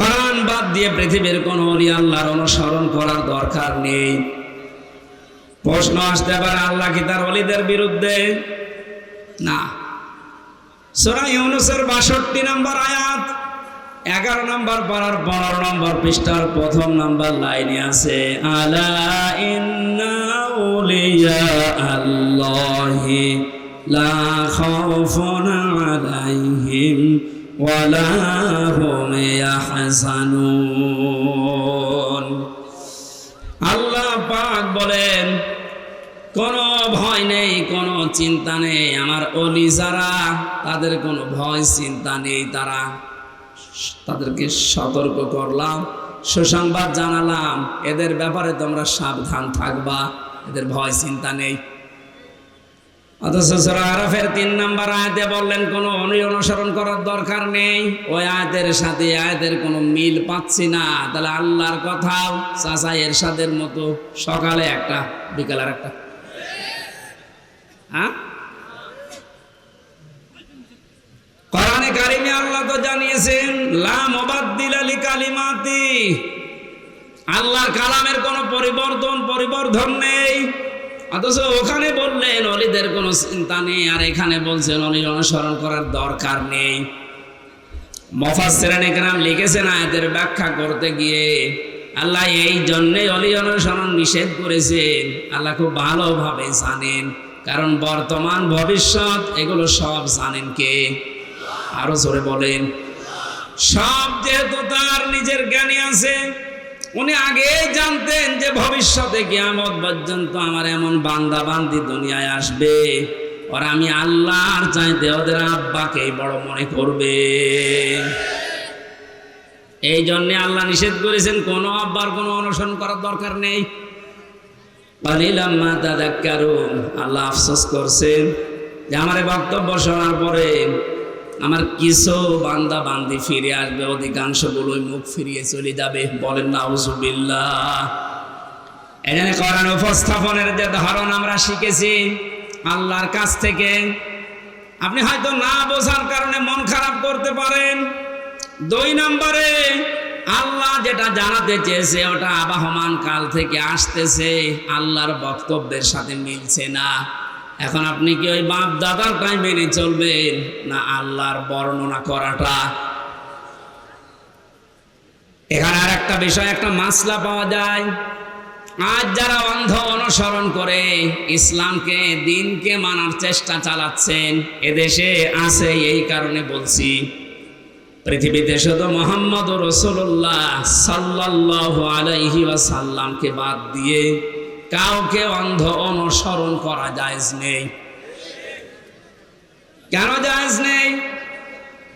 কোরআন বাদ দিয়ে পৃথিবীর কোন অলি আল্লাহর অনুসরণ করার দরকার নেই। প্রশ্ন আসতে পারে, আল্লাহ কি তার অলিদের বিরুদ্ধে? না। সুরা ইউনুসের বাষট্টি নম্বর আয়াত, এগারো নম্বর পাড়ার পনেরো নম্বর পৃষ্ঠার প্রথম নম্বর লাইনে আছে, আলা ইন্না উলিয়া আল্লাহি লা ওয়ালা হুম ইয়াহজানুন আল্লাহ পাক বলেন, কোনো ভয় নেই, কোনো চিন্তা নেই। আমার অলি যারা, তাদের কোনো ভয়, চিন্তা নেই তারা। তাদেরকে সতর্ক করলাম, সুসংবাদ জানালাম। এদের ব্যাপারে তোমরা সাবধান থাকবা, এদের ভয়, চিন্তা নেই। অথচ সূরা তিন বললেন, কোনো অনু অনুসরণ করার দরকার নেই। ওই সাথে কোনো মিল পাচ্ছি না। তাহলে আল্লাহর কথাও মতো সকালে একটা বিকালের একটা। হ্যাঁ? কোরআনে কারিমে আল্লাহ তো জানিয়েছেন, লা কালিমাতি আল্লাহর কালামের কোনো পরিবর্তন, পরিবর্ধন নেই। অথচ ওখানে বললেন অলিদের কোনো চিন্তা নেই, আর এখানে বলছেন অলি অনুসরণ করার দরকার নেই। মফাসসিরান একরাম লিখেছেন আয়াতের ব্যাখ্যা করতে গিয়ে, আল্লাহ এই জন্যে অলি অনুসরণ নিষেধ করেছেন। আল্লাহ খুব ভালোভাবে জানেন, কারণ বর্তমান ভবিষ্যৎ এগুলো সব জানেন কে? আরও জোরে বলেন। সব যেহেতু তার নিজের জ্ঞানী আছে উনি আগে জানতেন যে ভবিষ্যতে কিয়ামত পর্যন্ত আমার এমন বান্দা বান্দি দুনিয়ায় আসবে। আর আমি আল্লাহর চাইতে ওদের আব্বাকে বড় মনে করবে। এই জন্যে আল্লাহ নিষেধ করেছেন, কোনো আব্বার কোনো অনুসরণ করার দরকার নেই। কালিলাম্মা তাদাক্কারুন, আল্লাহ আফসোস করছেন যে আমার বক্তব্য শোনার পরে আমার কিছু বান্দা বান্দি ফিরে আসবে অধিকাংশগুলোই মুখ ফিরিয়ে চলে যাবে। বলেন না উজুবিল্লাহ এখানে করার উপস্থাপনের যে ধরন আমরা শিখেছি, আল্লাহর কাছ থেকে, আপনি হয়তো না বোঝার কারণে মন খারাপ করতে পারেন। দুই নম্বরে, আল্লাহ যেটা জানাতে চেয়েছে, ওটা আবাহমান কাল থেকে আসতেছে, আল্লাহর বক্তব্যের সাথে মিলছে না। এখন আপনি কি ওই বাপ দাদারটাই মেনে চলবেন? না, আল্লাহর বর্ণনা করাটা। এখানে আর একটা বিষয়, একটা মাসলা পাওয়া যায়। আজ যারা অন্ধ অনুসরণ করে ইসলামকে, দিনকে মানার চেষ্টা চালাচ্ছেন, এদেশে আছে এই কারণে বলছি। পৃথিবীতে শুধু মোহাম্মদ রসুল্লাহ সাল্লাহ আলাইহি সাল্লামকে বাদ দিয়ে কাউকে অন্ধ অনুসরণ করা জায়েজ নেই। কেন জায়েজ নেই?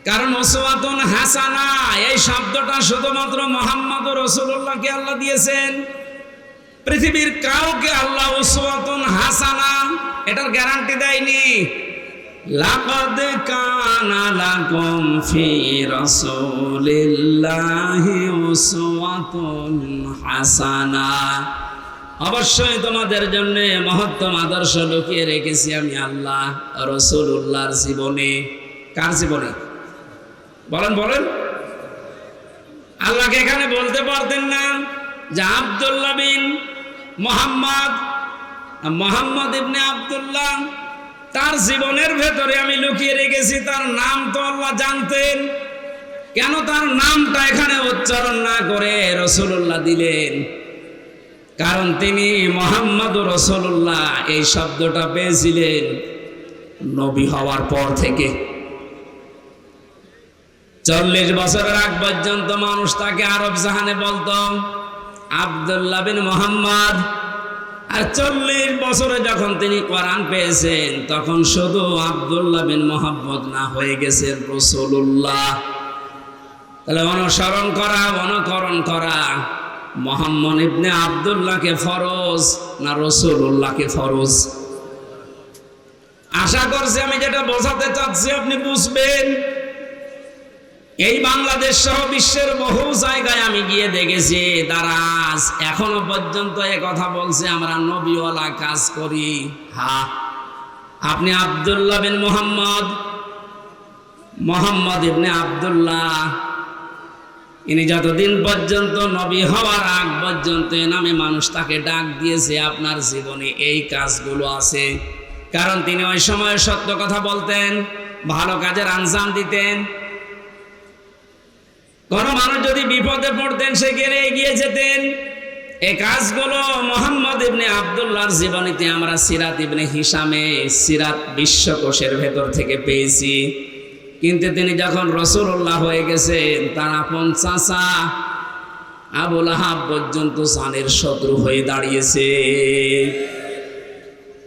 কারণ ওসওয়াতুন হাসানা, এই শব্দটা শুধুমাত্র মোহাম্মদ রসুল্লাহকে আল্লাহ দিয়েছেন। পৃথিবীর কাউকে আল্লাহ ওসওয়াতুন হাসানা এটার গ্যারান্টি দেয়নি। ফি হাসানা। অবশ্যই তোমাদের জন্য মহত্তম আদর্শ লুকিয়ে রেখেছি আমি আল্লাহ রসুল উল্লাহর জীবনে। কার জীবনে? বলেন বলেন। আল্লাহকে এখানে বলতে পারতেন না যে আবদুল্লাহ বিন মোহাম্মদ মোহাম্মদ ইবনে আবদুল্লাহ, তার জীবনের ভেতরে আমি লুকিয়ে রেখেছি, তার নাম তো আল্লাহ জানতেন। কেন তার নামটা এখানে উচ্চারণ না করে রসুল্লাহ দিলেন? কারণ তিনি মোহাম্মদ রসুল্লাহ এই শব্দটা পেয়েছিলেন নবী হওয়ার পর থেকে। চল্লিশ বছরের আগ পর্যন্ত মানুষ তাকে আরব জাহানে বলতো, আবদুল্লাহ বিন মোহাম্মদ। আর চল্লিশ বছরে যখন তিনি কোরআন পেয়েছেন, তখন শুধু আবদুল্লাহ বিন মোহাম্মদ না, হয়ে গেছেন রসুল্লাহ তাহলে অনুসরণ করা, অনুকরণ করা মোহাম্মদ ইবনে আবদুল্লাহকে ফরজ না রসুল্লাহকে ফরজ? আশা করছি আমি যেটা বোঝাতে চাচ্ছি, আপনি বুঝবেন। এই বাংলাদেশ সহ বিশ্বের বহু জায়গায় আমি গিয়ে দেখেছি, তারা এখনও পর্যন্ত এ কথা বলছে, আমরা নবীওয়ালা কাজ করি। হা, আপনি আবদুল্লাহ বিন মোহাম্মদ মোহাম্মদ ইবনে আবদুল্লাহ ইনি যতদিন পর্যন্ত নবী হওয়ার আগ পর্যন্ত এ নামে মানুষ তাকে ডাক দিয়েছে, আপনার জীবনে এই কাজগুলো আছে। কারণ তিনি ওই সময় সত্য কথা বলতেন, ভালো কাজের আঞ্জাম দিতেন। কোন মানুষ যদি বিপদে পড়তেন সেখানে এগিয়ে যেতেন। এই কাজগুলো মোহাম্মদ ইবনে আবদুল্লাহর জীবনীতে আমরা সিরাত ইবনে হিসামে, সিরাত বিশ্বকোষের ভেতর থেকে পেয়েছি। কিন্তু তিনি যখন রসুল্লাহ হয়ে গেছেন, তার আপন চাচা আবুল আহাব পর্যন্ত সানের শত্রু হয়ে দাঁড়িয়েছে।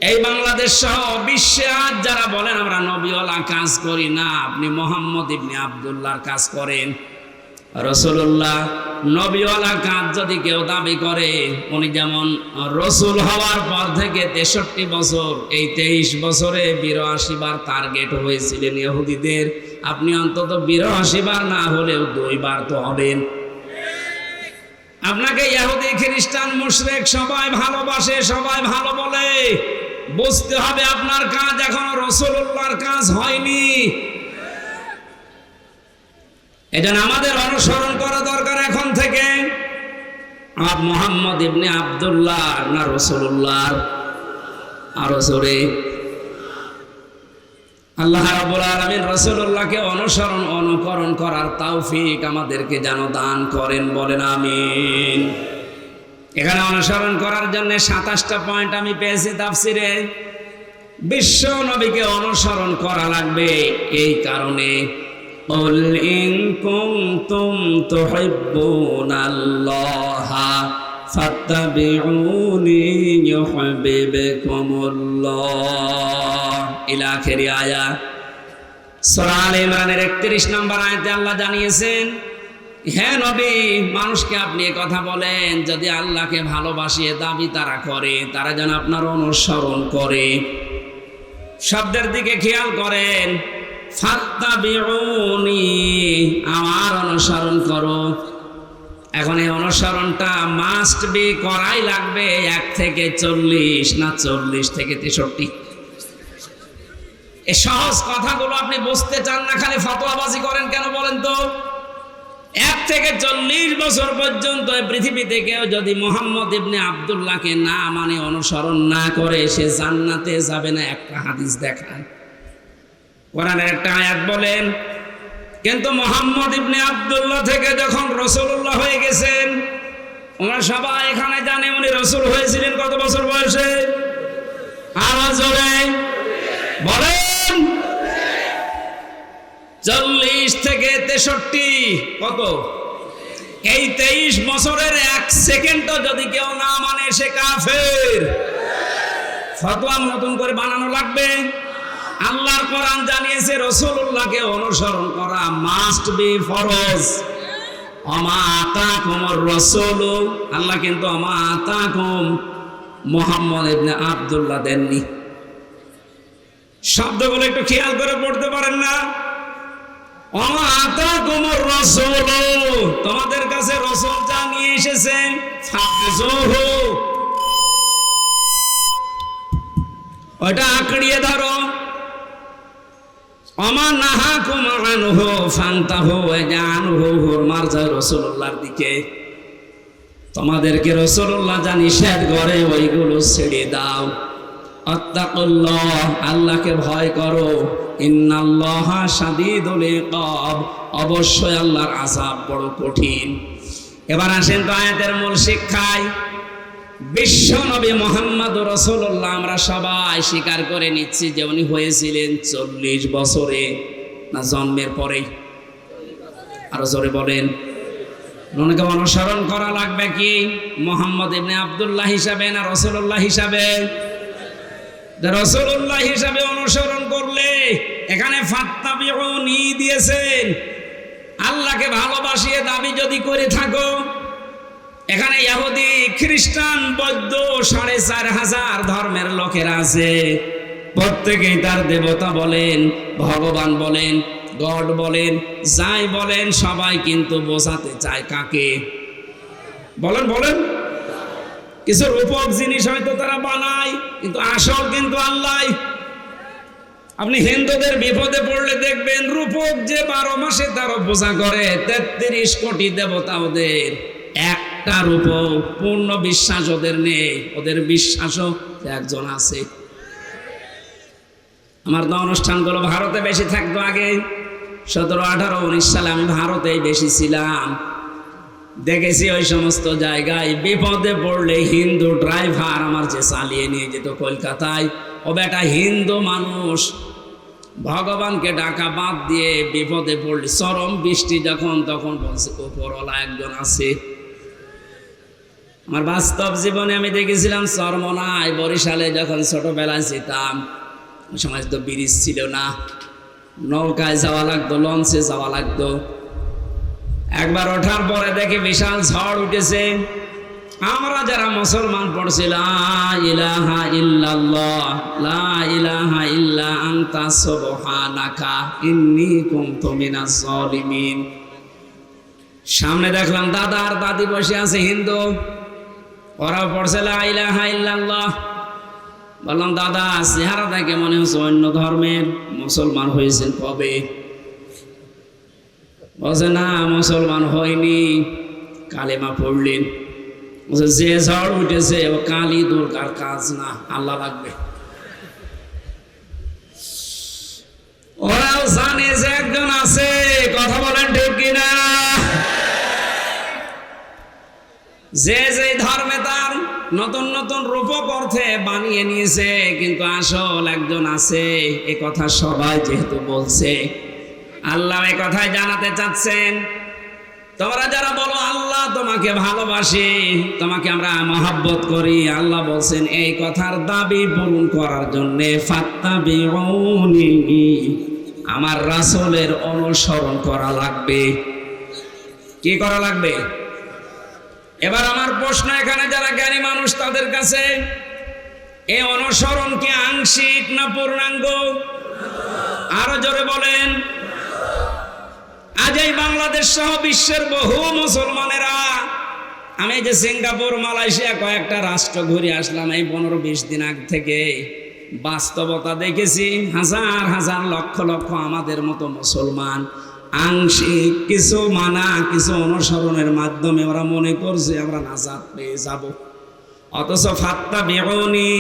এই বাংলাদেশ সহ বিশ্বে আজ যারা বলেন, আমরা নবীওয়ালা কাজ করি না, আপনি মোহাম্মদ ইবনে আবদুল্লাহর কাজ করেন। রসুল্লাহ নবীওয়ালা কাজ যদি কেউ দাবি করে, উনি যেমন রসুল হওয়ার পর থেকে তেষট্টি বছর, এই তেইশ বছরে বিরাশি বার টার্গেট হয়েছিলেন ইহুদিদের। আপনি অন্তত বিরাশি বার না হলেও দুইবার তো হবেন। আপনাকে ইহুদি, খ্রিস্টান, মুশরেক সবাই ভালোবাসে, সবাই ভালো বলে। বুঝতে হবে আপনার কাজ এখনও রসুল্লাহর কাজ হয়নি। এটা আমাদের অনুসরণ করা দরকার এখন থেকে। আব মোহাম্মদ ইবনে আবদুল্লাহ না রসুল্লাহ আরও জোরে। আল্লাহ রাব্বুল আলামিন রাসূলুল্লাহকে অনুসরণ, অনুকরণ করার তাওফিক আমাদেরকে যেন দান করেন, বলেন আমিন। এখানে অনুসরণ করার জন্য সাতাশটা পয়েন্ট আমি পেয়েছি তাফসিরে। বিশ্ব নবীকে অনুসরণ করা লাগবে এই কারণে। قل إن كنتم تحبون الله فاتبعوني يحببكم الله إلى آخر آية সূরা আলে ইমরানের 31 নম্বর আয়াতে আল্লাহ জানিয়েছেন হ্যাঁ নবী মানুষকে আপনি এ কথা বলেন যদি আল্লাহকে ভালোবাসিয়ে দাবি তারা করে তারা যেন আপনার অনুসরণ করে শব্দের দিকে খেয়াল করেন ফাত্তাবিউনি আমার অনুসরণ করো। এখন এই অনুসরণটা মাস্ট বি করাই লাগবে এক থেকে চল্লিশ না চল্লিশ থেকে তেষট্টি। এই সহজ কথাগুলো আপনি বুঝতে চান না, খালি ফতোয়াবাজি করেন কেন বলেন তো? এক থেকে চল্লিশ বছর পর্যন্ত পৃথিবীতে কেউ যদি মোহাম্মদ ইবনে আবদুল্লাহকে না মানে অনুসরণ না করে, সে জান্নাতে যাবে না, একটা হাদিস দেখায় কোরআনের একটা আয়াত বলেন, কিন্তু মোহাম্মদ ইবনে আবদুল্লাহ থেকে যখন রসুল্লাহ হয়ে গেছেন ওরা সবাই এখানে জানে উনি রসুল হয়েছিলেন কত বছর বয়সে? আওয়াজ বলেন, চল্লিশ থেকে তেষট্টি, কত? এই তেইশ বছরের এক সেকেন্ডও যদি কেউ না মানে সে কাফের। ফতোয়া নতুন করে বানানো লাগবে। আল্লাহর কোরআন জানিয়েছে রসুল্লাহকে অনুসরণ করা মাস্ট বি ফরজ। অমাতা কুমর রসুল। আল্লাহ কিন্তু অমাতা কুম মোহাম্মদ ইবনে আবদুল্লাহ দেননি। শব্দগুলো একটু খেয়াল করে পড়তে পারেন না। অমাতা কুমর রসুল। তোমাদের কাছে রসুল যা নিয়ে এসেছে ওটা আঁকড়িয়ে ধরো। নাহা কুমান হো ফান্তা হো জান হো হোর মার যায় রসুল্লাহর দিকে। তোমাদেরকে রসুল্লাহ যা নিষেধ করে ওইগুলো ছেড়ে দাও। অত্তাকুল্লাহ আল্লাহকে ভয় করো। ইন্নাল্লাহ সাদিদুল ইকাব, অবশ্যই আল্লাহর আযাব বড় কঠিন। এবার আসেন তো আয়াতের মূল শিক্ষায়। বিশ্ব নবী মোহাম্মদ রসুল্লাহ আমরা সবাই স্বীকার করে নিচ্ছি যে উনি হয়েছিলেন চল্লিশ বছরে না জন্মের পরেই। আরও জোরে বলেন। অনুসরণ করা লাগবে কি? মোহাম্মদ ইবনে আবদুল্লাহ হিসাবে না রসুল্লাহ হিসাবে? রসুল্লাহ হিসাবে অনুসরণ করলে এখানে ফাত্তাবিউনি দিয়েছেন। আল্লাহকে ভালোবাসিয়ে দাবি যদি করে থাকো এখানে ইহুদি খ্রিস্টান, বৌদ্ধ, সাড়ে চার হাজার ধর্মের লোকেরা আছে। প্রত্যেকেই তার দেবতা বলেন, ভগবান বলেন, গড বলেন, যাই বলেন, সবাই কিন্তু বোঝাতে চায় কাকে। বলেন বলেন। কিছু রূপক জিনিস হয়তো তারা বানায়, কিন্তু আসল কিন্তু আল্লাহ। আপনি হিন্দুদের বিপদে পড়লে দেখবেন, রূপক যে বারো মাসে তারা পূজা করে, তেত্রিশ কোটি দেবতা ওদের। একটা রূপক পূর্ণ বিশ্বাস ওদের নেই। ওদের বিশ্বাসও একজন আছে। আমার তো অনুষ্ঠানগুলো ভারতে বেশি থাকতো আগে। সতেরো, আঠারো, উনিশ সালে আমি ভারতেই বেশি ছিলাম। দেখেছি ওই সমস্ত জায়গায় বিপদে পড়লে হিন্দু ড্রাইভার আমার যে চালিয়ে নিয়ে যেত কলকাতায়। ও বেটা হিন্দু মানুষ। ভগবানকে ডাকা বাদ দিয়ে বিপদে পড়লে চরম বৃষ্টি যখন, তখন বলছে, ওপরওয়ালা একজন আছে। আমার বাস্তব জীবনে আমি দেখেছিলাম চরমনায় বরিশালে যখন ছোটবেলায় যেতাম, ওই সময় তো ব্রিজ ছিল না। নৌকায় যাওয়া লাগতো লঞ্চে যাওয়া লাগতো। একবার ওঠার পরে দেখে বিশাল ঝড় উঠেছে। আমরা যারা মুসলমান পড়ছি, লা ইলাহা লা ইল্লা সামনে দেখলাম দাদা আর দাদি বসে আছে, হিন্দু। ওরাও পড়ছে বললাম, দাদা, চেহারা দেখে মনে হচ্ছে অন্য ধর্মের মুসলমান হয়েছেন। কবে? বলছে, না, মুসলমান হয়নি। কালেমা পড়লেন। বলছে, যে ঝড় উঠেছে, ও কালী দুর্গার কাজ না, আল্লাহ লাগবে ওরাও জানে যে একজন আছে, কথা বলেন ঠিক কিনা? যে যে ধর্মে নতুন নতুন রূপক অর্থে বানিয়ে নিয়েছে, কিন্তু আসল একজন আছে, এ কথা সবাই যেহেতু বলছে। আল্লাহ এ কথাই জানাতে চাচ্ছেন, তোমরা যারা বলো আল্লাহ, তোমাকে ভালোবাসি, তোমাকে আমরা মহাব্বত করি। আল্লাহ বলছেন, এই কথার দাবি পূরণ করার জন্য আমার রাসলের অনুসরণ করা লাগবে। কি করা লাগবে? এবার আমার প্রশ্ন এখানে, যারা জ্ঞানী মানুষ, তাদের কাছে এই অনুসরণ কি আংশিক না পূর্ণাঙ্গ? আরও জোরে বলেন। আজ এই বাংলাদেশ সহ বিশ্বের বহু মুসলমানেরা, আমি যে সিঙ্গাপুর, মালয়েশিয়া কয়েকটা রাষ্ট্র ঘুরে আসলাম এই পনেরো বিশ দিন আগ থেকে। বাস্তবতা দেখেছি, হাজার হাজার লক্ষ লক্ষ আমাদের মতো মুসলমান আংশিক কিছু মানা, কিছু অনুসরণের মাধ্যমে ওরা মনে করছে আমরা নাজাদ পেয়ে যাব। অথচ ফাত্তা বেগনি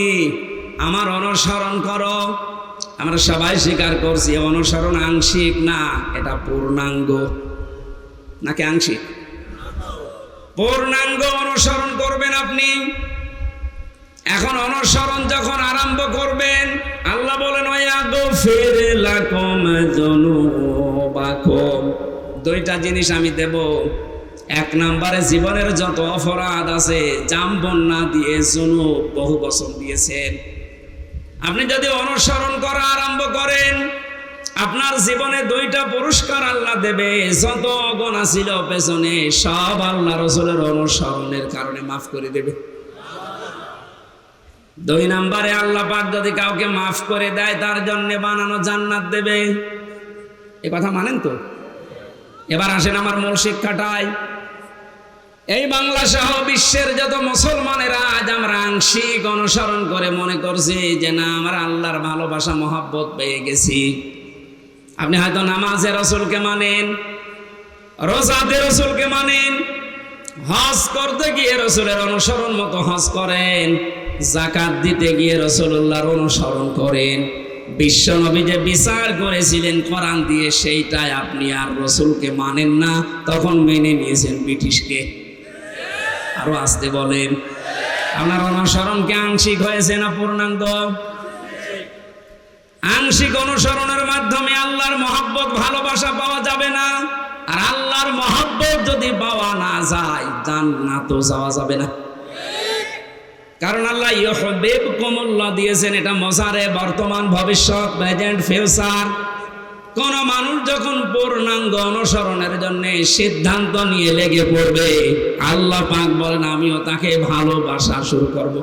আমার অনুসরণ করো। আমরা সবাই স্বীকার করছি অনুসরণ আংশিক না, এটা পূর্ণাঙ্গ। নাকি আংশিক? পূর্ণাঙ্গ অনুসরণ করবেন আপনি। এখন অনুসরণ যখন আরম্ভ করবেন, আল্লাহ বলেন ফেরে লাকম দুইটা জিনিস আমি দেব। এক নম্বরে জীবনের যত অপরাধ আছে জাম বন্যা দিয়ে জনু বহু বছর দিয়েছেন। আপনি যদি অনুসরণ করা আরম্ভ করেন, আপনার জীবনে দুইটা পুরস্কার আল্লাহ দেবে। যত অগণা ছিল পেছনে, সব আল্লাহ রসুলের অনুসরণের কারণে মাফ করে দেবে। দুই নম্বরে আল্লাহ পাক যদি কাউকে মাফ করে দেয়, তার জন্য বানানো জান্নাত দেবে। এ কথা মানেন তো? এবার আসেন আমার মূল শিক্ষাটায়। এই বাংলা সহ বিশ্বের যত মুসলমানেরা আজ আমরা আংশিক অনুসরণ করে মনে করছি যে না, আমার আল্লাহর ভালোবাসা, মহাব্বত পেয়ে গেছি। আপনি হয়তো নামাজে রসুলকে মানেন, রোজাতে রসুলকে মানেন, হজ করতে গিয়ে রসুলের অনুসরণ মতো হজ করেন, জাকাত দিতে গিয়ে রসুল্লাহর অনুসরণ করেন। বিশ্ব নবী যে বিচার করেছিলেন কোরআন দিয়ে, সেইটাই আপনি আর রসুলকে মানেন না, তখন মেনে নিয়েছেন ব্রিটিশকে। আরও আসতে বলেন। আপনার অনুসরণ কি আংশিক হয়েছে না পূর্ণাঙ্গ? আংশিক অনুসরণের মাধ্যমে আল্লাহর মহাব্বত, ভালোবাসা পাওয়া যাবে না। আর আল্লাহর মহাব্বত যদি পাওয়া না যায় জান না তো যাওয়া যাবে না। কারণ আল্লাহ ইহবেব কমল্লা দিয়েছেন, এটা মজারে বর্তমান ভবিষ্যৎ প্রেজেন্ট ফিউচার কোন মানুষ যখন পূর্ণাঙ্গ অনুসরণের জন্য সিদ্ধান্ত নিয়ে লেগে পড়বে, আল্লাহ পাক বলেন, আমিও তাকে ভালোবাসা শুরু করব।